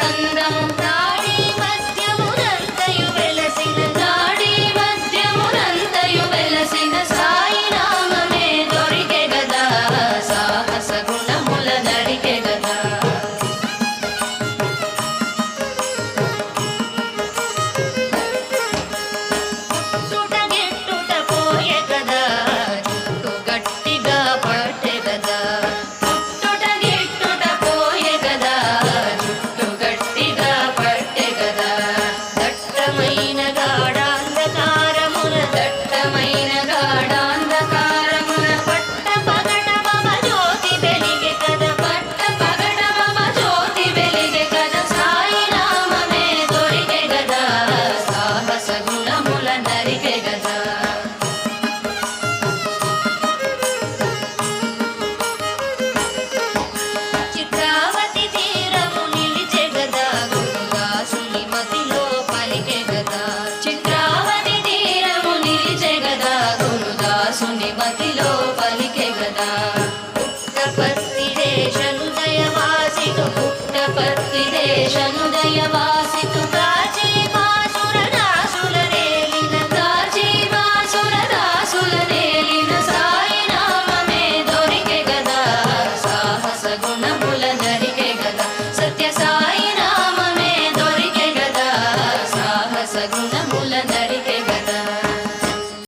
కంద Yeah. మతిలో పలికె గదా పుట్టపర్తి దేశను దయవాసితు పుట్టపర్తి దేశను దయవాసితు